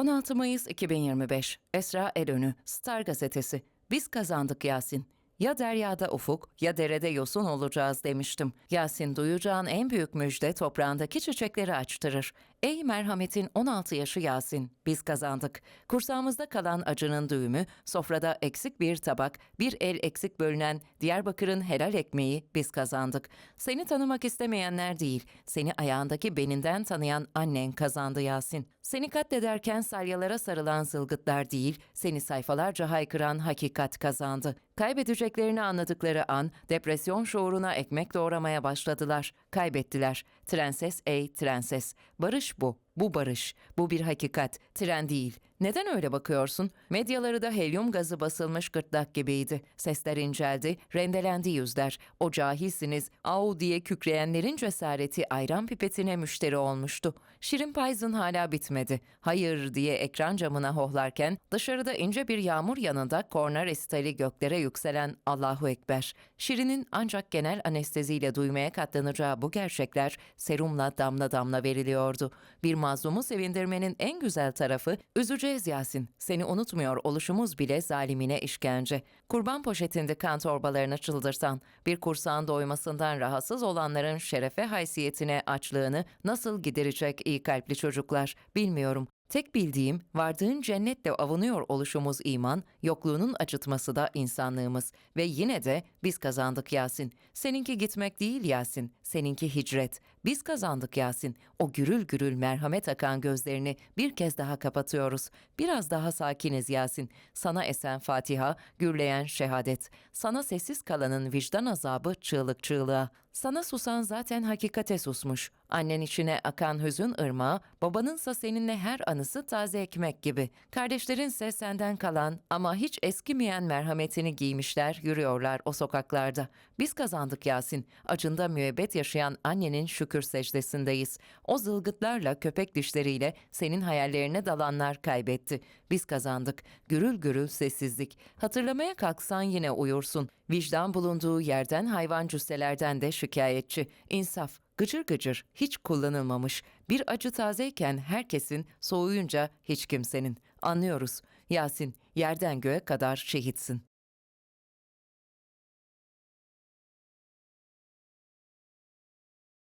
16 Mayıs 2025 Esra Erönü Star Gazetesi Biz kazandık Yasin. Ya deryada ufuk ya derede yosun olacağız demiştim. Yasin duyacağın en büyük müjde toprağındaki çiçekleri açtırır. Ey merhametin 16 yaşı Yasin, biz kazandık. Kursağımızda kalan acının düğümü, sofrada eksik bir tabak, bir el eksik bölünen Diyarbakır'ın helal ekmeği biz kazandık. Seni tanımak istemeyenler değil, seni ayağındaki beninden tanıyan annen kazandı Yasin. Seni katlederken salyalara sarılan zılgıtlar değil, seni sayfalarca haykıran hakikat kazandı. Kaybedeceklerini anladıkları an depresyon şuuruna ekmek doğramaya başladılar. Kaybettiler. Trenses ey trenses. Barış bu. Bu barış. Bu bir hakikat. Tren değil. Neden öyle bakıyorsun? Medyaları da helyum gazı basılmış gırtlak gibiydi. Sesler inceldi, rendelendi yüzler. O cahilsiniz, au diye kükreyenlerin cesareti ayran pipetine müşteri olmuştu. Şirin Payz'ın hala bitmedi. Hayır diye ekran camına hohlarken dışarıda ince bir yağmur yanında korna resitali göklere yükselen Allahu Ekber. Şirin'in ancak genel anesteziyle duymaya katlanacağı bu gerçekler serumla damla damla veriliyordu. Bir mazlumu sevindirmenin en güzel tarafı üzeceğiz Yasin. Seni unutmuyor oluşumuz bile zalimine işkence. Kurban poşetinde kan torbalarını çıldırtan, bir kursağın doymasından rahatsız olanların şerefe haysiyetine açlığını nasıl giderecek iyi kalpli çocuklar bilmiyorum. Tek bildiğim vardığın cennetle avunuyor oluşumuz iman, yokluğunun acıtması da insanlığımız. Ve yine de biz kazandık Yasin. Seninki gitmek değil Yasin, seninki hicret. Biz kazandık Yasin. O gürül gürül merhamet akan gözlerini bir kez daha kapatıyoruz. Biraz daha sakiniz Yasin. Sana esen Fatiha, gürleyen şehadet. Sana sessiz kalanın vicdan azabı çığlık çığlığa. Sana susan zaten hakikate susmuş. Annen içine akan hüzün ırmağı, babanınsa seninle her anısı taze ekmek gibi. Kardeşlerinse senden kalan ama hiç eskimeyen merhametini giymişler, yürüyorlar o sokaklarda. Biz kazandık Yasin. Acında müebbet yaşayan annenin şükür secdesindeyiz. O zılgıtlarla, köpek dişleriyle senin hayallerine dalanlar kaybetti. Biz kazandık. Gürül gürül sessizlik. Hatırlamaya kalksan yine uyursun. Vicdan bulunduğu yerden hayvan cüsselerden de şikayetçi. İnsaf, gıcır gıcır, hiç kullanılmamış. Bir acı tazeyken herkesin, soğuyunca hiç kimsenin. Anlıyoruz. Yasin, yerden göğe kadar şehitsin.